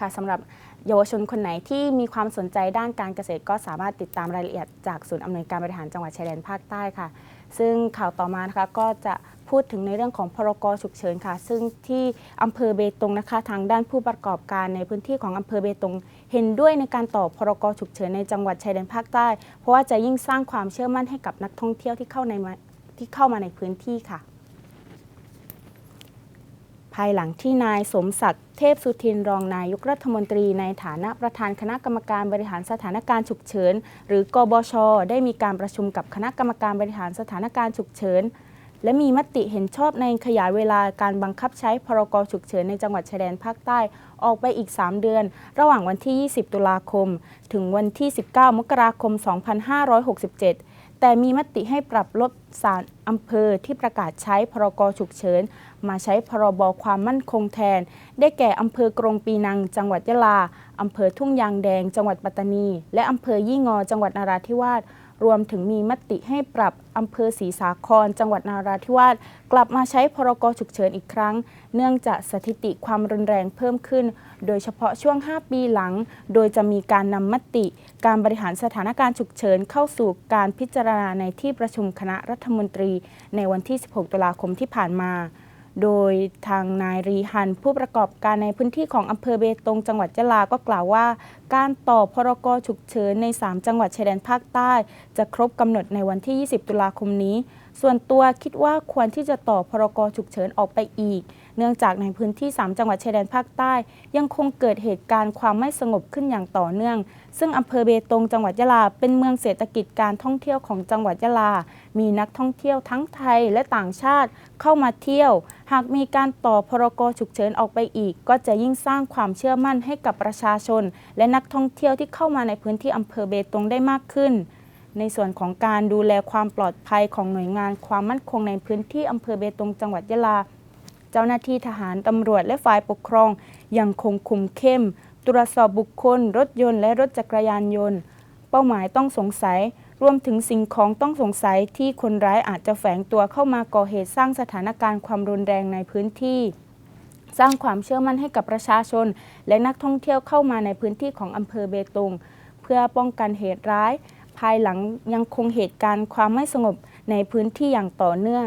ค่ะสำหรับเยาวชนคนไหนที่มีความสนใจด้านการเกษตรก็สามารถติดตามรายละเอียดจากศูนย์อำนวยการบริหารจังหวัดชายแดนภาคใต้ค่ะ ซึ่งข่าวต่อมานะคะก็จะพูดถึงในเรื่องของพรกฉุกเฉินค่ะ ซึ่งที่อำเภอเบตงนะคะ ทางด้านผู้ประกอบการในพื้นที่ของอำเภอเบตง เห็นด้วยในการต่อพรกฉุกเฉินในจังหวัดชายแดนภาคใต้ เพราะว่าจะยิ่งสร้างความเชื่อมั่นให้กับนักท่องเที่ยวที่เข้าในมาที่เข้ามาในพื้นที่ค่ะายหลังที่นายสมศักดิ์เทพสุทินรองนายกรัฐมนตรีในฐานะประธานคณะกรรมการบริหารสถานการณ์ฉุกเฉิน หรือกบช ได้มีการประชุมกับคณะกรรมการบริหารสถานการณ์ฉุกเฉิน และมีมติเห็นชอบในขยายเวลาการบังคับใช้พรกฉุกเฉินในจังหวัดชายแดนภาคใต้ออกไปอีก 3 เดือน ระหว่างวันที่ 20 ตุลาคม ถึงวันที่ 19 มกราคม 2567 แต่มีมติให้ปรับลดสารอำเภอที่ประกาศใช้พรกฉุกเฉิน มาใช้พรบความมั่นคงแทน ได้แก่อำเภอกรงปีนัง จังหวัดยะลาอำเภอทุ่งยางแดง จังหวัดปัตตานี และอำเภอยี่งอ จังหวัดนาราธิวาส รวมถึงมีมติให้ปรับอำเภอศรีสาคร จังหวัดนาราธิวาสกลับมาใช้พรกฉุกเฉินอีกครั้ง เนื่องจากสถิติความรุนแรงเพิ่มขึ้น โดยเฉพาะช่วง 5 ปีหลัง โดยจะมีการนำมติ การบริหารสถานการณ์ฉุกเฉินเข้าสู่การพิจารณาในที่ประชุมคณะรัฐมนตรี ในวันที่ 16 ตุลาคมที่ผ่านมา โดยทางนายรีฮัน ผู้ประกอบการในพื้นที่ของอำเภอเบตงจังหวัดยะลาก็กล่าวว่า การต่อพรกฉุกเฉินใน 3 จังหวัดชายแดนภาคใต้ จะครบกำหนดในวันที่ 20 ตุลาคมนี้ส่วนตัวคิดว่าควรที่จะต่อพรกฉุกเฉินออกไปอีก เนื่องจากในพื้นที่ 3 จังหวัดชายแดนภาคใต้ ยังคงเกิดเหตุการณ์ความไม่สงบขึ้นอย่างต่อเนื่อง ซึ่งอำเภอเบตงจังหวัดยะลา เป็นเมืองเศรษฐกิจการท่องเที่ยวของจังหวัดยะลา มีนักท่องเที่ยวทั้งไทยและต่างชาติเข้ามาเที่ยว หากมีการต่อพรกฉุกเฉินออกไปอีก ก็จะยิ่งสร้างความเชื่อมั่นให้กับประชาชน และนักท่องเที่ยวที่เข้ามาในพื้นที่อำเภอเบตงได้มากขึ้น ในส่วนของการดูแลความปลอดภัยของหน่วยงานความมั่นคงในพื้นที่อำเภอเบตงจังหวัดยะลา เจ้าหน้าที่ทหารตำรวจและฝ่ายปกครอง ยังคงคุมเข้ม ตรวจสอบบุคคล รถยนต์และรถจักรยานยนต์ เป้าหมายต้องสงสัย รวมถึงสิ่งของต้องสงสัยที่คนร้ายอาจจะแฝงตัวเข้ามาก่อเหตุสร้างสถานการณ์ความรุนแรงในพื้นที่สร้างความเชื่อมั่นให้กับประชาชน และนักท่องเที่ยวเข้ามาในพื้นที่ของอำเภอเบตง เพื่อป้องกันเหตุร้าย ภายหลังยังคงเหตุการณ์ความไม่สงบในพื้นที่อย่างต่อเนื่อง